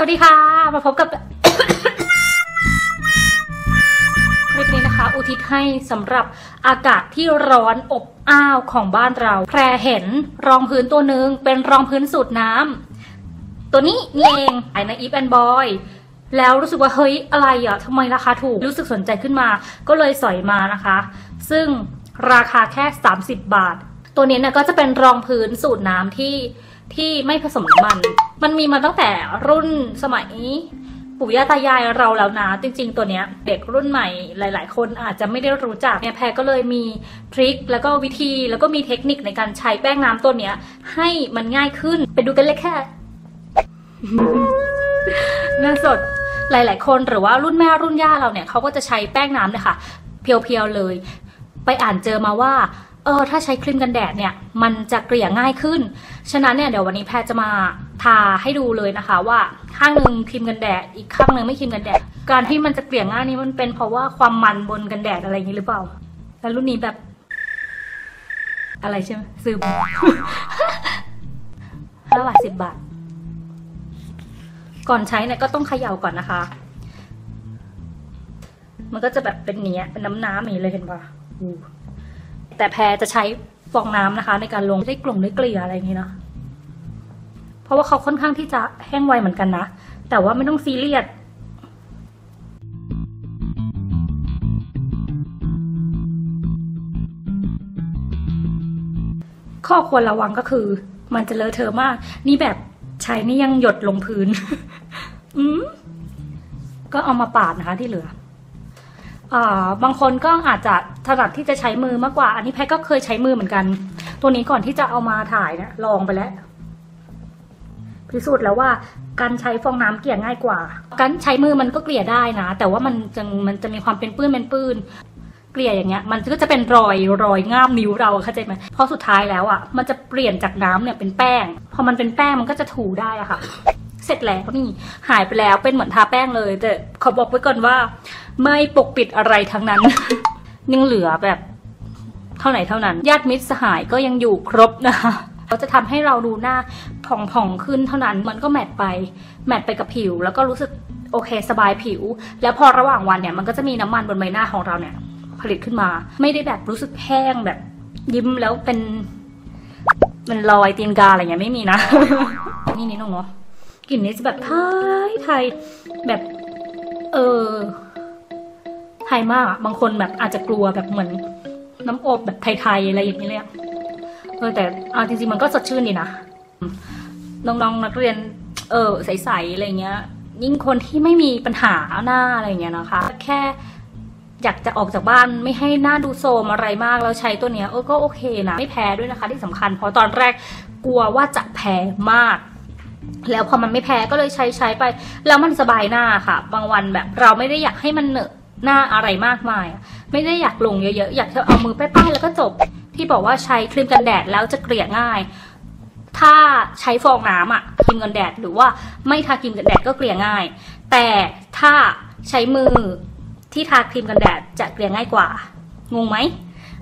สวัสดีค่ะ มาพบกับคลิปนี้นะคะ อุทิศให้สำหรับอากาศที่ร้อนอบอ้าวของบ้านเรา แพรเห็นรองพื้นตัวหนึ่งเป็นรองพื้นสูตรน้ำตัวนี้นี่เองไอ้ในอีฟแอนบอยแล้วรู้สึกว่าเฮ้ยอะไรอะทำไมราคาถูกรู้สึกสนใจขึ้นมา ก็เลยสอยมานะคะ ซึ่งราคาแค่ 30 บาท ตัวนี้เนี่ยก็จะเป็นรองพื้นสูตรน้ำที่ ที่ไม่ผสมน้ำมัน มันมีมาตั้งแต่รุ่นสมัยปู่ย่าตายายเราแล้วนะ จริง ๆ ตัวเนี้ย เด็กรุ่นใหม่หลาย ๆ คนอาจจะไม่ได้รู้จักเนี่ยแพรก็เลยมีทริคแล้วก็วิธีแล้วก็มีเทคนิคในการใช้แป้งน้ำตัวเนี้ย ให้มันง่ายขึ้นไปดูกันเลยค่ะเนื้อสดหลาย ๆ คนหรือว่ารุ่นแม่รุ่นย่าเราเนี่ยเขาก็จะใช้แป้งน้ำเนี่ยค่ะ เพียว ๆ เลย ไปอ่านเจอมาว่า เออถ้าใช้ครีมกันแดดเนี่ยมันจะเกลี่ยง่ายขึ้น ฉะนั้นเนี่ยเดี๋ยววันนี้แพรจะมาทาให้ดูเลยนะคะ ว่าข้างหนึ่งครีมกันแดดอีกข้างหนึ่งไม่ครีมกันแดด การที่มันจะเกลี่ยง่ายนี้มันเป็นเพราะว่าความมันบนกันแดดอะไรอย่างนี้หรือเปล่า แล้วรุ่นนี้แบบ อะไรใช่ไหมซื้อห้าบาทสิบบาท ก่อนใช้เนี่ยก็ต้องเขย่าก่อนนะคะ มันก็จะแบบเป็นเนี้ยเป็นน้ำน้ำอย่างนี้เลยเห็นปะอู้ แต่แพรจะใช้ฟองน้ำนะคะ ในการลงได้กลุ่มได้เกลี่ยอะไรอย่างนี้เนาะเพราะว่าเขาค่อนข้างที่จะแห้งไวเหมือนกันนะ แต่ว่าไม่ต้องซีเรียสข้อควรระวังก็คือ มันจะเลอะเทอะมาก นี่แบบใช้นี่ยังหยดลงพื้น อืมก็เอามาปาดนะคะที่เหลือ บางคนก็อาจจะถนัดที่จะใช้มือมากกว่า อันนี้แพทก็เคยใช้มือเหมือนกัน ตัวนี้ก่อนที่จะเอามาถ่ายเนี่ยลองไปแล้วพิสูจน์แล้วว่าการใช้ฟองน้ำเกลี่ยง่ายกว่า การใช้มือมันก็เกลี่ยได้นะ แต่ว่ามันจะมันจะมีความเป็นปื้นเป็นปื้น เกลี่ยอย่างเงี้ย มันก็จะเป็นรอยรอยง่ามนิ้วเราเข้าใจไหมเพราะสุดท้ายแล้วอะ มันจะเปลี่ยนจากน้ำเนี่ยเป็นแป้ง พอมันเป็นแป้งมันก็จะถูได้อะค่ะ เสร็จแล้วนี่หายไปแล้วเป็นเหมือนทาแป้งเลย แต่ขอบอกไว้ก่อนว่า ไม่ปกปิดอะไรทั้งนั้น ยังเหลือแบบ เท่าไหร่เท่านั้น ญาติมิตรสหายก็ยังอยู่ครบนะคะก็จะทำให้เราดูหน้าผ่องๆขึ้นเท่านั้นมันก็แมทไป แมทไปกับผิว แล้วก็รู้สึกโอเคสบายผิว แล้วพอระหว่างวันเนี่ยมันก็จะมีน้ำมันบนใบหน้าของเราเนี่ย ผลิตขึ้นมา ไม่ได้แบบรู้สึกแห้งแบบ ยิ้มแล้วเป็น มันรอยตีนกาอะไรเงี้ยไม่มีนะ นี่นิดนึงเนาะ กลิ่นนี้จะแบบไทยไทยแบบ เออไทยมากอะบางคนแบบอาจจะกลัวแบบเหมือน น้ำอบแบบไทยๆอะไรอย่างนี้เลยอะเออแต่เอาจริงๆมันก็สดชื่นดีนะน้องๆนักเรียน เออใสๆอะไรเงี้ย ยิ่งคนที่ไม่มีปัญหาหน้าอะไรเงี้ยนะคะ แค่อยากจะออกจากบ้านไม่ให้หน้าดูโซมอะไรมากแล้วใช้ตัวเนี้ยเออก็โอเคนะ ไม่แพ้ด้วยนะคะที่สำคัญเพราะตอนแรกกลัวว่าจะแพ้มาก แล้วพอมันไม่แพ้ก็เลยใช้ใช้ไป แล้วมันสบายหน้าค่ะ บางวันแบบเราไม่ได้อยากให้มันเหนอะหน้าอะไรมากมาย ไม่ได้อยากลงเยอะๆ อยากจะเอามือแป้ายๆแล้วก็จบ ที่บอกว่าใช้ครีมกันแดดแล้วจะเกลี่ยง่าย ถ้าใช้ฟองน้ำอะครีมกันแดดหรือว่าไม่ทาครีมกันแดดก็เกลี่ยง่าย แต่ถ้าใช้มือที่ทาครีมกันแดดจะเกลี่ยง่ายกว่างงไหม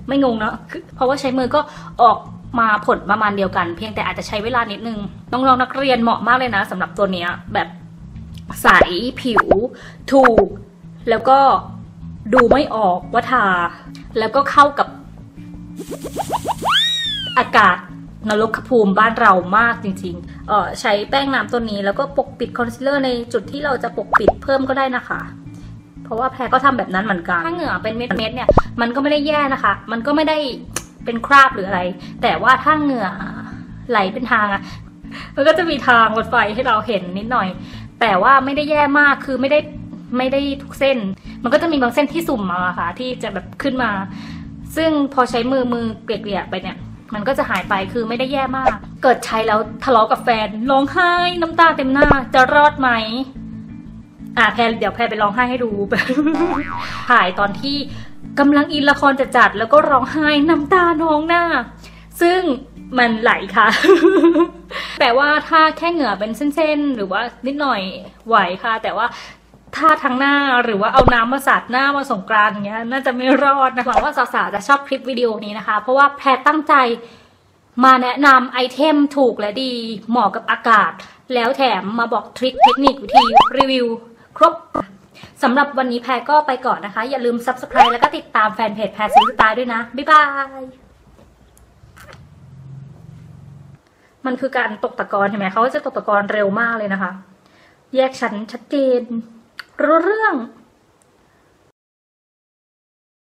ไม่งงเนาะเพราะว่าใช้มือก็ออก มาผลประมาณเดียวกัน เพียงแต่อาจจะใช้เวลานิดนึง น้องๆนักเรียนเหมาะมากเลยนะสำหรับตัวเนี้ยแบบใสผิว ถูก แล้วก็ดูไม่ออกว่าทา แล้วก็เข้ากับอากาศนรกภูมิบ้านเรามากจริงๆ เออใช้แป้งน้ำตัวนี้แล้วก็ปกปิดคอนซีลเลอร์ในจุดที่เราจะปกปิดเพิ่มก็ได้นะคะ เพราะว่าแพรก็ทำแบบนั้นเหมือนกัน ถ้าเหงื่อเป็นเม็ดๆเนี่ย มันก็ไม่ได้แย่นะคะ มันก็ไม่ได้ เป็นคราบหรืออะไร แต่ว่าถ้าเหงื่อไหลเป็นทางอะมันก็จะมีทางรถไฟให้เราเห็นนิดหน่อย แต่ว่าไม่ได้แย่มากคือไม่ได้ไม่ได้ทุกเส้น มันก็จะมีบางเส้นที่สุ่มมาค่ะ ที่จะแบบขึ้นมา ซึ่งพอใช้มือมือเกลี่ยไปเนี่ย มันก็จะหายไปคือไม่ได้แย่มาก เกิดใช้แล้วทะเลาะกับแฟนร้องไห้น้ำตาเต็มหน้าจะรอดไหม อ่าแพรเดี๋ยวแพรไปร้องไห้ให้ดูถ่ายตอนที่กำลังอินละครจัดแล้วก็ร้องไห้น้ำตานองหน้า ซึ่งมันไหลค่ะแต่ว่าถ้าแค่เหงื่อเป็นเส้นๆ หรือว่านิดหน่อยไหวค่ะ แต่ว่าถ้าทั้งหน้าหรือว่าเอาน้ำมาสาดหน้ามาสงกรานอย่างเงี้ย น่าจะไม่รอดนะหวังว่าสาวๆจะชอบคลิปวิดีโอนี้นะคะ เพราะว่าแพรตั้งใจมาแนะนำไอเทมถูกและดีเหมาะกับอากาศ แล้วแถมมาบอกทริคเทคนิควิธีรีวิว ครบสำหรับวันนี้แพรก็ไปก่อนนะคะ อย่าลืม Subscribe แล้วก็ติดตามแฟนเพจแพรซื้อสไตล์ด้วยนะ บ๊ายบาย มันคือการตกตะกอนเห็นไหมเขาจะตกตะกอนเร็วมากเลยนะคะ แยกชั้นชัดเจนรู้เรื่อง